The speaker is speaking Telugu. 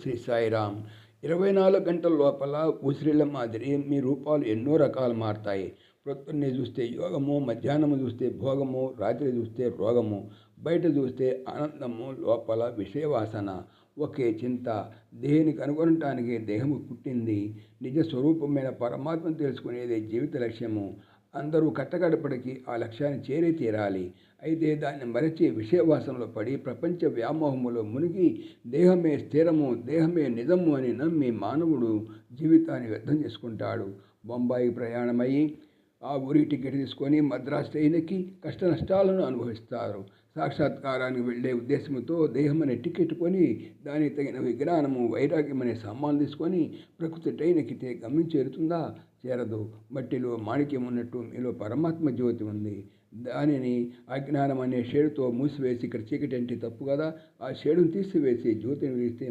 శ్రీ సాయిరామ్ ఇరవై నాలుగు గంటల లోపల ఉసిరిల మాదిరి మీ రూపాలు ఎన్నో రకాలు మారుతాయి. ప్రొద్దున్నే చూస్తే యోగము మధ్యాహ్నము చూస్తే భోగము రాత్రి చూస్తే రోగము బయట చూస్తే ఆనందము లోపల విషయవాసన ఒకే చింత. దేహిని కనుగొనటానికి దేహము పుట్టింది. నిజ స్వరూపమైన పరమాత్మను తెలుసుకునేది జీవిత లక్ష్యము. అందరూ కట్టగడపడికి ఆ లక్ష్యాన్ని చేరే తీరాలి. అయితే దాన్ని మరచి విషయవాసంలో పడి ప్రపంచ వ్యామోహములో మునిగి దేహమే స్థిరము దేహమే నిజము అని నమ్మి మానవుడు జీవితాన్ని వ్యర్థం చేసుకుంటాడు. బొంబాయి ప్రయాణమయ్యి ఆ ఊరి టికెట్ తీసుకొని మద్రాసు ట్రైన్కి కష్ట నష్టాలను అనుభవిస్తారు. సాక్షాత్కారానికి వెళ్ళే ఉద్దేశంతో దేహం అనే టికెట్ కొని దానికి తగిన విజ్ఞానము వైరాగ్యం అనే సామాన్లు తీసుకొని ప్రకృతి ట్రైన్ ఎక్కితే గమ్యం చేరుతుందా? చేరదు. మట్టిలో మాణిక్యం ఉన్నట్టు మీలో పరమాత్మ జ్యోతి ఉంది. దానిని అజ్ఞానం అనే షేడుతో మూసివేసి ఇక్కడ చీకటి అంటే తప్పు కదా? ఆ షేడును తీసివేసి జ్యోతిని వేస్తే